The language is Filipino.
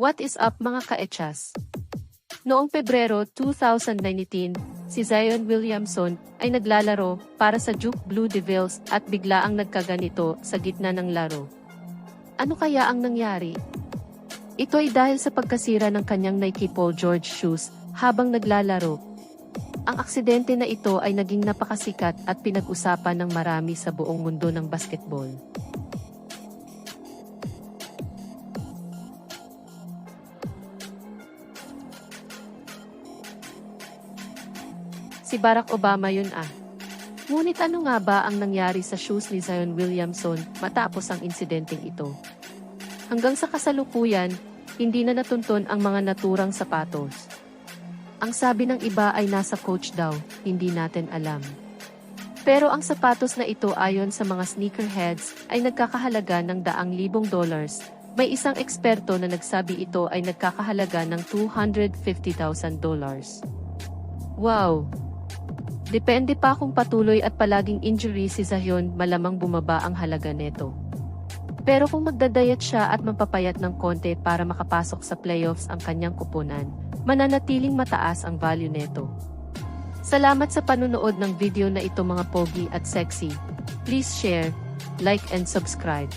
What is up mga kaechas? Noong Pebrero 2019, si Zion Williamson ay naglalaro para sa Duke Blue Devils at bigla ang nagkaganito sa gitna ng laro. Ano kaya ang nangyari? Ito ay dahil sa pagkasira ng kanyang Nike Paul George shoes habang naglalaro. Ang aksidente na ito ay naging napakasikat at pinag-usapan ng marami sa buong mundo ng basketball. Si Barack Obama yun ah. Ngunit ano nga ba ang nangyari sa shoes ni Zion Williamson matapos ang insidenteng ito? Hanggang sa kasalukuyan, hindi na natunton ang mga naturang sapatos. Ang sabi ng iba ay nasa coach daw, hindi natin alam. Pero ang sapatos na ito ayon sa mga sneakerheads ay nagkakahalaga ng daang libong dollars. May isang eksperto na nagsabi ito ay nagkakahalaga ng $250,000 dollars. Wow! Depende pa kung patuloy at palaging injury si Zayon malamang bumaba ang halaga neto. Pero kung magdadayat siya at mapapayat ng konti para makapasok sa playoffs ang kanyang kupunan, mananatiling mataas ang value neto. Salamat sa panunood ng video na ito mga pogi at sexy. Please share, like and subscribe.